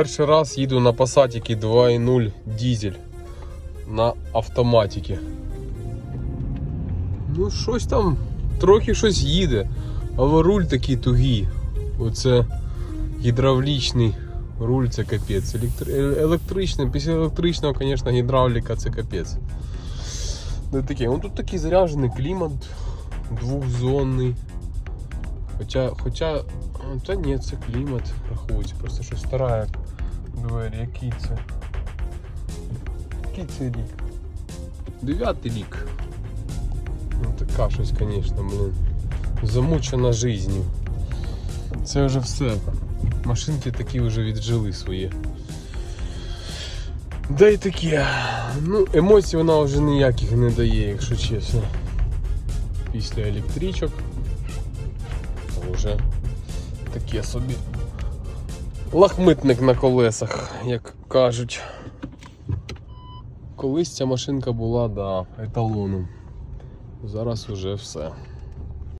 Перший раз їду на Passat 2.0 дизель на автоматіки. Ну, щось там, трохи щось їде, але руль такий тугий. Оце гідравлічний руль це капець. Електри... Електричний, після електричного, звісно, гідравліка це капець. Ну, таке. Тут такий заряджений клімат двохзонний. Хоча, хоча, та ні, це клімат рахується, просто що стара двері, який це? Який це рік? Дев'ятий рік. Ну така щось, звісно, блин. Замучена жизнью. Це вже все. Машинки такі вже віджили свої. Да й таке. Ну, емоцій вона вже ніяких не дає, якщо чесно. Після електричок. То вже таке собі. Лахмитник на колесах, як кажуть. Колись ця машинка була да, еталоном. Зараз уже все.